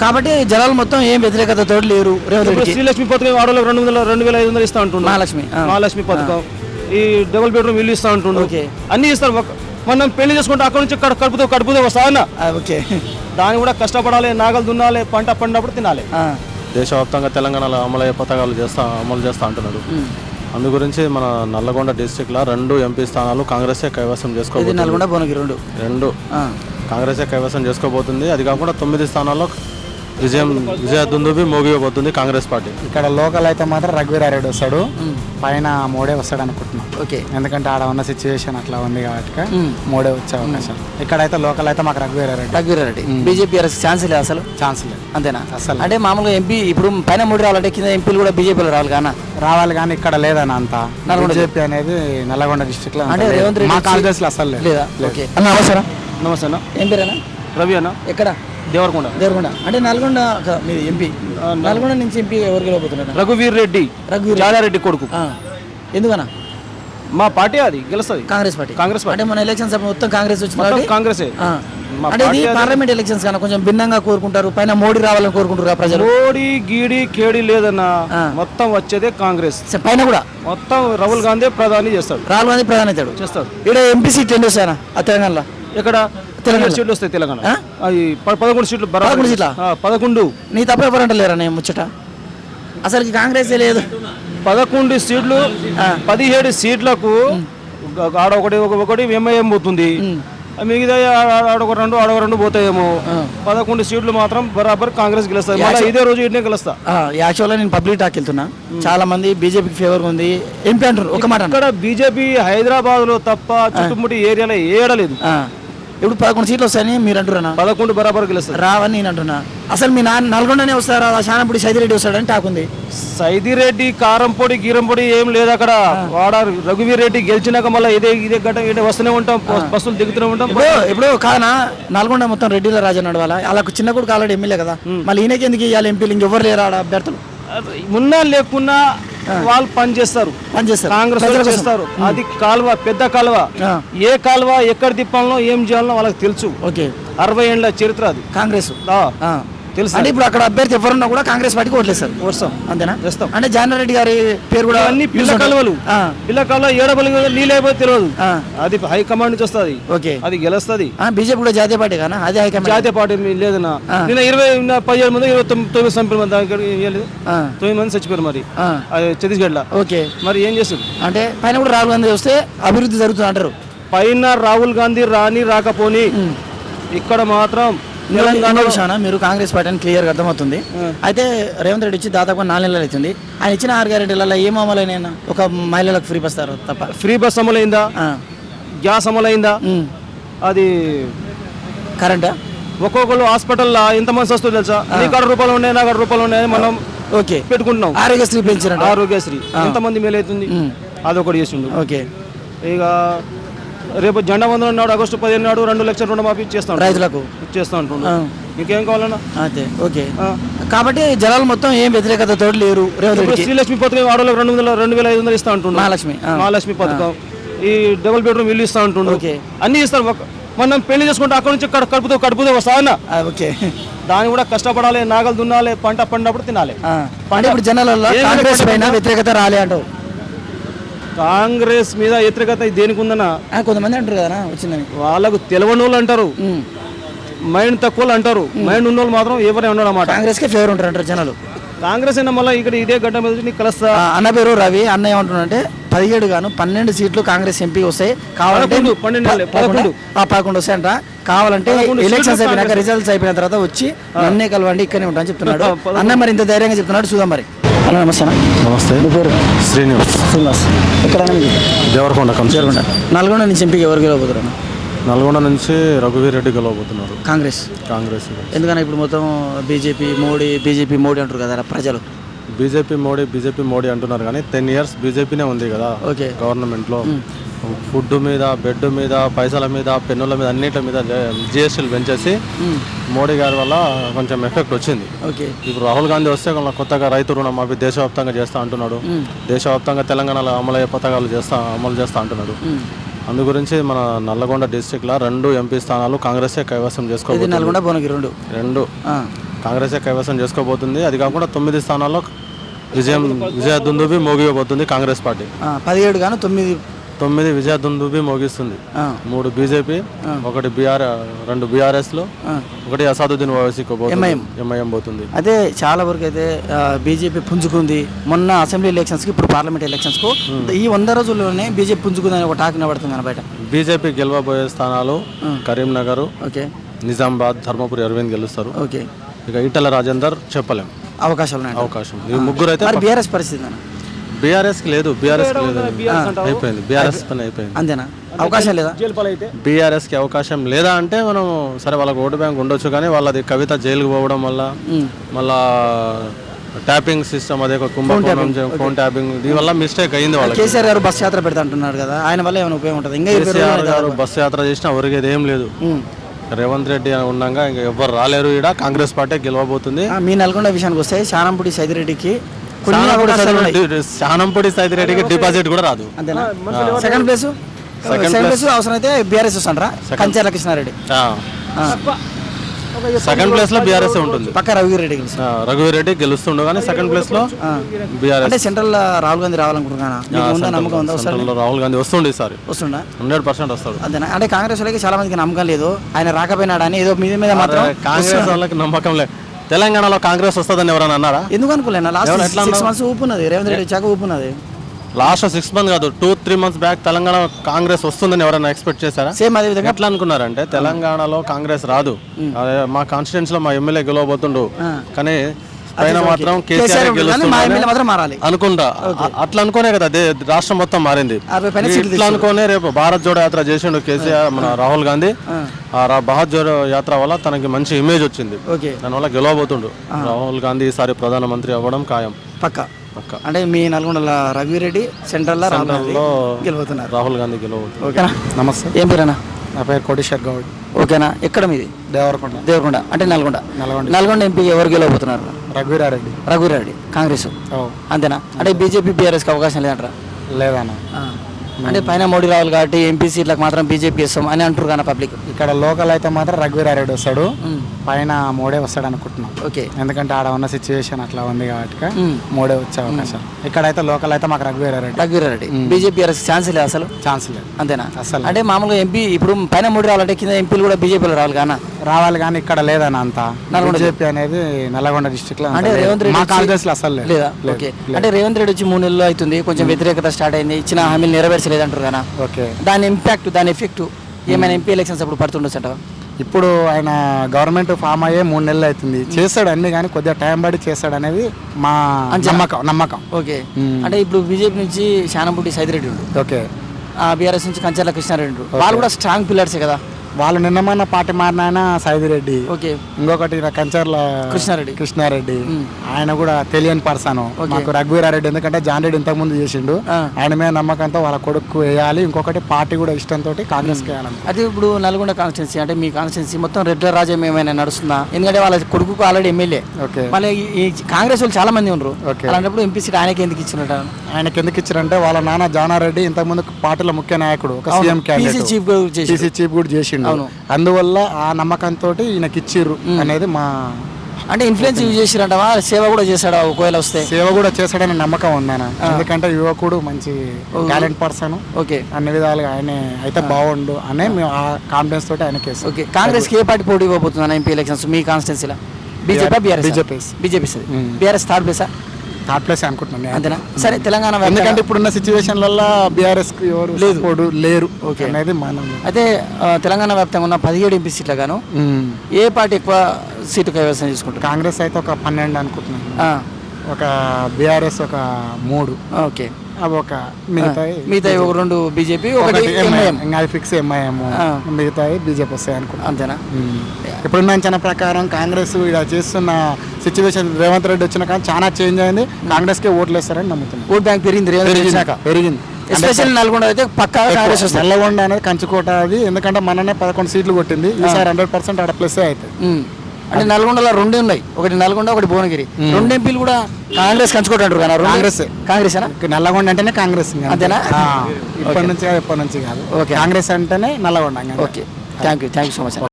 కాబట్టి జనాలు మొత్తం ఏం వ్యతిరేకతతో లేరు. రేవంత్ ఇప్పుడు రెడ్డికి. శ్రీలక్ష్మి పథకం ఆడోళ్ళకి రెండు వందల రెండు వేల ఐదు వందలు ఇస్తా ఉంటుండు మహాలక్ష్మి, ఆ. మహాలక్ష్మి పథకం. ఈ డబుల్ బెడ్రూమ్ ఇల్లు ఇస్తా ఉంటుండు ఓకే. అన్ని ఇస్తారు. ఒక- మనం పెళ్ళి చేసుకుంటే అక్కడ నుంచి కడు- కడుపుతో కడుపుతో వస్తా అన్న ఆ, ఓకే. దాన్ని కూడా కష్టపడాలి నాగలు దున్నాలి పంట పండినప్పుడు తినాలి. ఆ, దేశవ్యాప్తంగా తెలంగాణలో అమలయ్యే పథకాలు చేస్తా అమలు చేస్తా అంటున్నాడు అందు గురించి మన నల్లగొండ డిస్టిక్లో రెండు ఎంపీ స్థానాలు కాంగ్రెసే కైవసం ఇది చేసుకోబోతుంది నల్గొండ భువనగిరి రెండు. రెండు. ఆ, కాంగ్రెసే కైవసం చేసుకోబోతుంది. అది కాకుండా తొమ్మిది స్థానాల్లో విజయం విజయ దుందుబి మోగిపోతుంది కాంగ్రెస్ పార్టీ. ఇక్కడ లోకల్ అయితే మాత్రం రఘువీరారెడ్డి వస్తాడు. పైన మోడే వస్తాడు అనుకుంటున్నాం. ఓకే. ఎందుకంటే ఆడ ఉన్న సిచ్యువేషన్ అట్లా ఉంది కాబట్టి. మోడే వచ్చే అవకాశం. ఇక్కడైతే లోకల్ అయితే మాకు రఘువీరారెడ్డి రఘువీరారెడ్డి బీజేపీ ఛాన్స్ లేదు అసలు? ఛాన్స్ లేదు. అంతేనా? అసలు. అంటే మామూలుగా ఎంపీ ఇప్పుడు పైన మూడు రావాలంటే కింద ఎంపీలు కూడా బీజేపీలో రావాలి కానా? రావాలి కానీ ఇక్కడ లేదని అంత. నల్గొండ బీజేపీ అనేది నల్లగొండ డిస్ట్రిక్ట్లో అంటే. రేవంత్ రెడ్డి మా కాలేజెస్ అసలు లేదు. ఓకే. అన్న అవసరం నమస్తే అన్న. ఏం పేరేనా రవి అన్న. ఎక్కడ? దేవరకొండ? దేవరకొండ. అంటే నల్గొండ మీది ఎంపీ. నల్గొండ నుంచి ఎంపీ ఎవరు గెలవబోతున్నారు? రఘువీర్ రెడ్డి రఘువీర్ జాలారెడ్డి కొడుకు. ఎందుకన్నా? మా పార్టీ అది గెలుస్తుంది. కాంగ్రెస్ పార్టీ. కాంగ్రెస్ పార్టీ. అంటే మన ఎలక్షన్స్ మొత్తం కాంగ్రెస్ వచ్చింది కాంగ్రెసే. అంటే ఇది పార్లమెంట్ ఎలక్షన్స్ కన్నా కొంచెం భిన్నంగా కోరుకుంటారు పైన మోడీ రావాలని కోరుకుంటారు ప్రజలు? మోడీ గీడి కేడి లేదన్న. మొత్తం వచ్చేదే కాంగ్రెస్. పైన కూడా. మొత్తం రాహుల్ గాంధీ ప్రధాని చేస్తాడు. రాహుల్ గాంధీ ప్రధాని అవుతాడు. చేస్తాడు. ఇక్కడ ఎంపీ సీట్ ఎన్ని వస్తాయన్నా ఆ తెలంగాణలో. ఇక్కడ తెలంగాణ. సీట్లు వస్తాయి తెలంగాణ? పదకొండు సీట్లు. పదకొండు సీట్లా? పదకొండు. నీ తప్ప ఎవరంట లేరా నేను ముచ్చట? అసలుకి కాంగ్రెస్ లేదు. పదకొండు సీట్లు పదిహేడు సీట్లకు ఒక- ఆడ ఒకటి ఒక- ఒకటి ఎంఐఎం పోతుంది. మిగతా ఆడొక రెండు ఆడొక రెండు పోతాయేమో. పదకొండు సీట్లు మాత్రం బరాబర్ కాంగ్రెస్ గెలుస్తుంది మళ్ళీ ఇదే రోజు ఇన్నే గెలుస్తా. యాక్చువల్గా నేను పబ్లిక్ టాక్ వెళ్తున్నా. చాలా మంది బీజేపీకి ఫేవర్ ఉంది. ఎంపీ అంటారు ఒక మాట. ఇక్కడ బీజేపీ హైదరాబాద్లో తప్ప చుట్టుముట్టి ఏరియాలో ఏడలేదు. ఇప్పుడు పదకొండు సీట్లు వస్తాయని మీరు అంటున్నా పదకొండు బరాబర్ గెలుస్తుంది రావని నేను అంటున్నా. అసలు మీ నాన్న నల్గొండనే వస్తారా? శానపుడి సైదిరెడ్డి వస్తాడని టాక్ ఉంది సైదిరెడ్డి కారంపొడి గీరంపొడి ఏం లేదు అక్కడ. వాడ రఘువీర్ రెడ్డి గెలిచినాక మళ్ళీ ఇదే ఇదే ఇదే వస్తూనే ఉంటాం. బస్సులు దిగుతూనే ఉంటాం. ఇప్పుడు ఇప్పుడు కానా నల్గొండ మొత్తం రెడ్డిలో రాజా నడవాలా వాళ్ళకు చిన్న కొడుకు ఆల్రెడీ ఎమ్మెల్యే కదా. మళ్ళీ ఈయనకి ఎందుకు ఇవ్వాలి ఎంపీలు? ఇంకెవ్వరు లేరు అభ్యర్థులు? ఉన్నా లేకున్నా వాళ్ళు పని చేస్తారు. పనిచేస్తారు కాంగ్రెస్ చేస్తారు. అది కాలువ పెద్ద కాలువ. ఏ కాలువ ఎక్కడ తిప్పాలనో ఏం చేయాలనో వాళ్ళకి తెలుసు. ఓకే. అరవై ఏళ్ళ చరిత్ర అది. కాంగ్రెస్. తెలుసు అంటే ఇప్పుడు అక్కడ అభ్యర్థి ఎవరున్నా కూడా కాంగ్రెస్ పార్టీకి ఓట్లేస్తారు. వస్తాం అంతేనా? చేస్తాం. అంటే జాన్ రెడ్డి గారి పేరు కూడా అన్ని పిల్ల. కాలువలు. పిల్ల కాలువ ఏడబలి నీళ్ళైపోయి తెలియదు. అది హై కమాండ్ నుంచి వస్తుంది. ఓకే. అది గెలుస్తుంది. బీజేపీ కూడా జాతీయ పార్టీ కానా? అదే హైకమాండ్ జాతీయ పార్టీ లేదన్నా. నిన్న ఇరవై పదిహేడు మంది ఇరవై తొమ్మిది తొమ్మిది చంపిన మంది లేదు తొమ్మిది మంది చచ్చిపోయారు మరి. ఆ, అది ఛత్తీస్గఢ్లో. ఓకే. మరి ఏం చేస్తారు? అంటే పైన కూడా రాహుల్ గాంధీ వస్తే అభివృద్ధి జరుగుతుంది అంటారు. పైన రాహుల్ గాంధీ రాని రాకపోని ఇక్కడ మాత్రం విషయాన? మీరు కాంగ్రెస్ పార్టీ అని క్లియర్గా అర్థమవుతుంది. అయితే రేవంత్ రెడ్డి వచ్చి దాదాపు నాలుగు నెలలు అవుతుంది. ఆయన ఇచ్చిన ఆరు గ్యారెంటీలలో ఏం అమలైనా ఒక మహిళలకు ఫ్రీ బస్తారు తప్ప. ఫ్రీ బస్ అమలైందా? గ్యాస్ అమలైందా. అది కరెంటా? ఒక్కొక్కరు హాస్పిటల్లో ఎంతమంది వస్తుంది తెలుసా? నీ కాడ రూపాయలు ఉన్నాయి నా కాడ రూపాయలు ఉన్నాయని మనం ఓకే. పెట్టుకుంటున్నాం. ఆరోగ్యశ్రీ పెంచారంట ఆరోగ్యశ్రీ. ఎంతమంది మేలవుతుంది అదొకటి చేసిండు. ఓకే. ఇక రేపు జెండా వందనం నాడు ఆగస్టు పదిహేను నాడు రెండు లక్షల రుణమాఫీ చేస్తాం. రైతులకు? చేస్తా ఉంటుండు ఇంకేం కావాలన్నా? అదే ఓకే. కాబట్టి జనాలు మొత్తం ఏం లేరు రేవంత్ ఇప్పుడు రెడ్డికి? శ్రీలక్ష్మి పథకం ఆడోళ్ళకి రెండు వందల రెండు వేల ఐదు వందలు ఇస్తా ఉంటుండు మహాలక్ష్మి. మహాలక్ష్మి పథకం. ఈ డబుల్ బెడ్రూమ్ ఇల్లు ఇస్తా ఉంటుండు ఓకే. అన్ని ఇస్తారు మనం పెళ్ళి చేసుకుంటే అక్కడ నుంచి కడు- కడుపుతో కడుపుతో వస్తా అన్న ఆ, ఓకే. దాన్ని కూడా కష్టపడాలి నాగలు దున్నాలి పంట పండినప్పుడు తినాలి. అంటే ఇప్పుడు జనాలలో ఏం కాంగ్రెస్ పంట- పైన వ్యతిరేకత రాలే అంటావు. కాంగ్రెస్ మీద వ్యతిరేకత దేనికి ఉందన్న కొంతమంది అంటారు కదా వచ్చిందని. వాళ్ళకు తెలియని వాళ్ళు అంటారు. మైండ్ తక్కువ అంటారు. మైండ్ ఉన్న వాళ్ళు మాత్రం ఎవరే ఉండరు అన్నమాట కాంగ్రెస్కే ఫేవర్ ఉంటారు అంటారు జనాలు. కాంగ్రెస్ అయినా మళ్ళీ ఇక్కడ ఇదే గడ్డ మీద నీకు కలుస్తా. అన్న పేరు రవి అన్న ఏమంటున్నాడంటే పదిహేడు గాను పన్నెండు సీట్లు కాంగ్రెస్ ఎంపీ వస్తాయి. కావాలంటే పదకొండు, పదకొండు. వస్తాయంట కావాలంటే ఎలక్షన్స్ అయిపోయినాక రిజల్ట్స్ అయిపోయిన తర్వాత వచ్చి నన్నే కలవండి ఇక్కడనే ఉంటా అని చెప్తున్నాడు. అన్న మరి ఇంత ధైర్యంగా చెప్తున్నాడు చూద్దాం మరి. అన్న నమస్తే. నమస్తే. మీ పేరు? శ్రీనివాస్. శ్రీనివాస్. ఎక్కడ దేవరకొండ జరుగుంట నల్గొండ నుంచి ఎంపీకి ఎవరు గెలవబోతున్నారు? నల్గొండ నుంచి రఘువీర్ రెడ్డి గెలవబోతున్నారు. కాంగ్రెస్. కాంగ్రెస్. ఎందుకన్నా ఇప్పుడు మొత్తం బీజేపీ మోడీ బీజేపీ మోడీ అంటారు కదా ప్రజలు. బీజేపీ మోడీ బీజేపీ మోడీ అంటున్నారు కానీ టెన్ ఇయర్స్ బీజేపీనే ఉంది కదా ఓకే. గవర్నమెంట్లో. ఫుడ్ మీద బెడ్ మీద పైసల మీద పెన్నుల మీద అన్నిటి మీద జిఎస్టీలు పెంచేసి మోడీ గారి వల్ల కొంచెం ఎఫెక్ట్ వచ్చింది. ఓకే. ఇప్పుడు రాహుల్ గాంధీ వస్తే కొత్తగా రైతు రుణం అవి దేశవ్యాప్తంగా చేస్తా అంటున్నాడు. దేశవ్యాప్తంగా తెలంగాణలో అమలయ్యే పథకాలు చేస్తా అమలు చేస్తా అంటున్నాడు. అందు గురించి మన నల్లగొండ డిస్టిక్లో రెండు ఎంపీ స్థానాలు కాంగ్రెసే కైవసం నల్గొండ భువనగిరి రెండు. రెండు. కాంగ్రెసే కైవసం చేసుకోబోతుంది. అది కాకుండా తొమ్మిది స్థానాల్లో విజయం విజయ దుందుబి మోగిపోతుంది కాంగ్రెస్ పార్టీ. పదిహేడు గాను తొమ్మిది తొమ్మిది విజయ దుందుబి మోగిస్తుంది మూడు బీజేపీ ఒకటి బీఆర్ రెండు బీఆర్ఎస్లో. ఒకటి అసాదుద్దీన్ ఓవైసీకి ఎంఐఎం. పోతుంది. అయితే చాలా వరకు అయితే బీజేపీ పుంజుకుంది. మొన్న అసెంబ్లీ ఎలక్షన్స్కి ఇప్పుడు పార్లమెంట్ ఎలక్షన్స్కు ఈ వంద రోజుల్లోనే బీజేపీ పుంజుకుందని ఒక టాక్ వినబడుతుంది మన బయట బీజేపీ గెలవబోయే స్థానాలు కరీంనగర్ ఓకే. నిజామాబాద్ ధర్మపురి అరవింద్ గెలుస్తారు. ఓకే. ఇక ఈటల రాజేందర్ చెప్పలేం. అవకాశాలు ఉన్నాయి అవకాశం ఈ ముగ్గురు అయితే మరి బీఆర్ఎస్ పరిస్థితి అన్న బీఆర్ఎస్కి లేదు బీఆర్ఎస్ లేదు. అయిపోయింది. బీఆర్ఎస్ పని అయిపోయింది. అంతేనా? అవకాశం లేదా? జైలు పాలైతే బీఆర్ఎస్కి అవకాశం లేదా అంటే మనం సరే వాళ్ళకి ఓటు బ్యాంక్ ఉండొచ్చు కానీ వాళ్ళది కవిత జైలుకు పోవడం వల్ల మళ్ళా ట్యాపింగ్ సిస్టమ్ అదే ఒక కుంభకోణం ఫోన్ ట్యాపింగ్ దీనివల్ల మిస్టేక్ అయింది వాళ్ళకి. కేసీఆర్ గారు బస్ యాత్ర పెడతా అంటున్నారు కదా ఆయన వల్ల ఏమైనా ఉపయోగం ఉంటుంది? ఇంకా గారు బస్సు యాత్ర చేసినా ఒరిగేది ఏం లేదు. రేవంత్ రెడ్డి ఉండగా ఇంకా ఎవ్వరు రాలేరు ఈడ. కాంగ్రెస్ పార్టీ గెలవబోతుంది. మీ నల్గొండ విషయానికి వస్తే శానంపూడి సైదిరెడ్డికి శానంపూడి సైతి రెడ్డికి డిపాజిట్ కూడా రాదు. అంతేనా? Second place? Second place. అవసరం అయితే బీఆర్ఎస్ వస్తాండ్రా. కంచర్ల కృష్ణారెడ్డి. సెకండ్ ప్లేస్లో బీఆర్ఎస్ ఉంటుంది. పక్క రవిగిరెడ్డి గెలిచి ఆ, రఘువీరెడ్డి గెలుస్తుండు కానీ సెకండ్ ప్లేస్లో బీఆర్ఎస్ అంటే సెంట్రల్ రాహుల్ గాంధీ రావాలనుకుంటున్నానా? ఉందా నమ్మకం ఉందా రాహుల్ గాంధీ వస్తుండే ఈసారి. వస్తుండా? హండ్రెడ్ పర్సెంట్ వస్తాడు. అంతేనా? అంటే కాంగ్రెస్ వాళ్ళకి చాలా మందికి నమ్మకం లేదు. ఆయన రాకపోయినాడని ఏదో మీద మీద మాత్రం కాంగ్రెస్ వాళ్ళకి నమ్మకం లేదు తెలంగాణలో కాంగ్రెస్ వస్తుందని ఎవరైనా అన్నారా? ఎందుకు అనుకోలేనా? లాస్ట్ సిక్స్ మంత్స్ ఊపున్నది. రేవంత్ రెడ్డి వచ్చాక ఊపున్నది. లాస్ట్ సిక్స్ మంత్ కాదు two three months back Telangana Congress వస్తుందని ఎవరైనా ఎక్స్పెక్ట్ చేశారా? సేమ్ అదే విధంగా ఎట్లా అనుకున్నారంటే తెలంగాణలో కాంగ్రెస్ రాదు. అదే మా కాన్స్టిట్యూన్స్లో మా ఎమ్మెల్యే గెలవబోతుండు. కానీ పైన మాత్రం కేసీఆర్ అనుకుంటా. అట్లా అనుకునే కదా దే- రాష్ట్రం మొత్తం మారింది. ఇట్లా అనుకునే రేపు భారత్ జోడో యాత్ర చేసిండు కేసీఆర్ మన రాహుల్ గాంధీ. ఆ. భారత్ జోడో యాత్ర వల్ల తనకి మంచి ఇమేజ్ వచ్చింది. దానివల్ల గెలవబోతుండు. రాహుల్ గాంధీ ఈసారి ప్రధానమంత్రి అవ్వడం ఖాయం. పక్క. పక్క. అంటే మీ నల్గొండల రఘువీరెడ్డి సెంట్రల్లో రాహుల్ గాంధీ లో గెలుపుతున్నారు. రాహుల్ గాంధీ గెలవబోతుంది ఓకేనా? నమస్తే. ఏం పేరేనా నా పేరు కోటేశ్వర్ గౌడ్. ఓకేనా? ఎక్కడ మీది? దేవరకొండ. దేవరకొండ. అంటే నల్గొండ. నల్గొండ. నల్గొండ ఎంపీ ఎవరు గెలవబోతున్నారు రఘువీరారెడ్డి. రఘువీరెడ్డి కాంగ్రెస్. ఓ. అంతేనా? అంటే బీజేపీ బీఆర్ఎస్కి అవకాశం లేదంటారా? లేదన్న. అంటే పైన మోడీ రావాలి కాబట్టి ఎంపీ సీట్లకు మాత్రం బీజేపీ ఇస్తాం అని అంటారు కానీ పబ్లిక్. ఇక్కడ లోకల్ అయితే మాత్రం రఘువీరారెడ్డి వస్తాడు. పైన మోడే వస్తాడు అనుకుంటున్నాం. ఓకే. ఎందుకంటే ఆడ ఉన్న సిచ్యువేషన్ అట్లా ఉంది కాబట్టి. మోడే వచ్చే అవకాశం ఇక్కడైతే లోకల్ అయితే మాకు రఘువీరారెడ్డి. రఘువీరెడ్డి బీజేపీ ఛాన్స్ లేదు అసలు? ఛాన్స్ లేదు. అంతేనా? అస్సలు. అంటే మామూలుగా ఎంపీ ఇప్పుడు పైన మోడీ రావాలంటే కింద ఎంపీలు కూడా బీజేపీలో రావాలి కానా? రావాలి కానీ ఇక్కడ లేదన్న అంత. బీజేపీ అనేది నల్గొండ డిస్ట్రిక్ట్లో అంటే. రేవంత్ రెడ్డి అసలు లేదు. ఓకే. అంటే రేవంత్ రెడ్డి వచ్చి మూడు నెలలు అవుతుంది. కొంచెం వ్యతిరేకత స్టార్ట్ అయింది. ఇచ్చిన హామీలు నెరవేర్చలేదు అంటారు కదా. ఓకే. దాని ఇంపాక్ట్ దాని ఎఫెక్ట్ ఏమైనా ఎంపీ ఎలక్షన్స్ అప్పుడు పడుతుండొచ్చు ఇప్పుడు ఆయన గవర్నమెంట్ ఫామ్ అయ్యే మూడు నెలలు అవుతుంది. చేస్తాడు అన్ని కానీ కొద్దిగా టైం పడి చేస్తాడు అనేది మా నమ్మకం నమ్మకం. ఓకే. అంటే ఇప్పుడు బీజేపీ నుంచి శానంపూటి సైదిరెడ్డి ఓకే. ఆ బీఆర్ఎస్ నుంచి కంచర్ల కృష్ణారెడ్డి వాళ్ళు కూడా స్ట్రాంగ్ పిల్లర్సే కదా. వాళ్ళు నిన్న మొన్న పార్టీ మారిన ఆయన సైదిరెడ్డి. ఓకే. ఇంకొకటి కంచర్ల కృష్ణారెడ్డి. కృష్ణారెడ్డి. ఆయన కూడా తెలియని పర్సన్. మాకు రఘువీరారెడ్డి ఎందుకంటే జాన్ రెడ్డి ఇంతకు ముందు చేసిండు. ఆయన మీద నమ్మకంతో వాళ్ళ కొడుకు వేయాలి. ఇంకొకటి పార్టీ కూడా ఇష్టంతో కాంగ్రెస్ వేయాలని అయితే ఇప్పుడు నల్గొండ కాన్స్టిట్యున్సీ అంటే మీ కాన్స్టిట్యున్సీ మొత్తం రెడ్ల రాజ్యం ఏమైనా నడుస్తుందా? ఎందుకంటే వాళ్ళ కొడుకు ఆల్రెడీ ఎమ్మెల్యే. ఓకే. మళ్ళీ ఈ- కాంగ్రెస్ వాళ్ళు చాలా మంది ఉన్నారు. అలాంటప్పుడు ఎంపీ సీట్ ఆయనకి ఎందుకు ఇచ్చినట్టు? ఆయనకి ఎందుకు ఇచ్చారంటే వాళ్ళ నాన్న జానారెడ్డి ఇంతకు ముందు పార్టీలో ముఖ్య నాయకుడు ఒక సీఎం పీసీ క్యాండిడేట్. చీఫ్ కూడా చేసి చీఫ్ కూడా చేసిండు. అందువల్ల ఆ నమ్మకంతో ఈయనకి ఇచ్చిర్రు అనేది మా అంటే ఇన్ఫ్లుయెన్స్ యూజ్ చేసిరంటవా? సేవ కూడా చేశాడా ఒకవేళ వస్తే? సేవ కూడా చేస్తాడని నమ్మకం ఉందన్న ఎందుకంటే యువకుడు మంచి టాలెంట్ పర్సన్. ఓకే. అన్ని విధాలుగా ఆయనే అయితే బాగుండు అనే మేము ఆ కాన్ఫిడెన్స్ తోటి వేస్తాం ఓకే. కాంగ్రెస్కి ఏ పార్టీ పోటీ ఇవ్వబోతుందా ఎంపీ ఎలక్షన్స్? మీ కాన్స్టిట్యున్సీలో BJP. BRS BJP. BJP BRS third ప్లేసా? Third place అనుకుంటున్నాను నేను. అంతేనా? సరే తెలంగాణ ఎందుకంటే ఇప్పుడున్న సిచ్యువేషన్లలో బీఆర్ఎస్ ఎవరు లేదు. లేరు. అనేది మనం అయితే తెలంగాణ వ్యాప్తంగా ఉన్న పదిహేడు ఎంపీ సీట్ల గాను. ఏ పార్టీ ఎక్కువ సీటు కైవసం చేసుకుంటారు కాంగ్రెస్ అయితే ఒక పన్నెండు అనుకుంటున్నాను. ఒక బీఆర్ఎస్ ఒక మూడు. ఓకే. అవి ఒక మిగతాయి. మిగతా ఒక రెండు బీజేపీ ఒకటి ఎంఐఎం ఇంకా అది ఫిక్స్ ఎంఐఎం. మిగతాయి బీజేపీ వస్తాయి అనుకుంటున్నాను అంతేనా. ఇప్పుడున్న అంచనా ప్రకారం కాంగ్రెస్ ఇలా చేస్తున్న సిచ్యువేషన్ రేవంత్ రెడ్డి వచ్చిన కానీ చాలా చేంజ్ అయింది. కాంగ్రెస్కే ఓట్లు వేస్తారని నమ్ముతున్నాను ఓట్ బ్యాంక్ పెరిగింది రేవంత్ పెరిగింది ఎస్పెషల్ నల్గొండ అయితే పక్కా కాంగ్రెస్ నల్లగొండ అనేది కంచుకోట అది. ఎందుకంటే మననే పదకొండు సీట్లు కొట్టింది. ఈసారి హండ్రెడ్ పర్సెంట్ ఆడ ప్లస్ అవుతుంది. అంటే నల్గొండలో రెండే ఉన్నాయి ఒకటి నల్గొండ ఒకటి భువనగిరి రెండు ఎంపీలు కూడా కాంగ్రెస్ కంచుకోవటంటారు కదా కాంగ్రెస్. కాంగ్రెస్ నల్లగొండ అంటేనే కాంగ్రెస్. అంతేనా? ఇప్పటి నుంచి కాదు, ఇప్పటి నుంచి కాదు ఓకే. కాంగ్రెస్ అంటేనే Nalgonda. Okay thank you thank you so much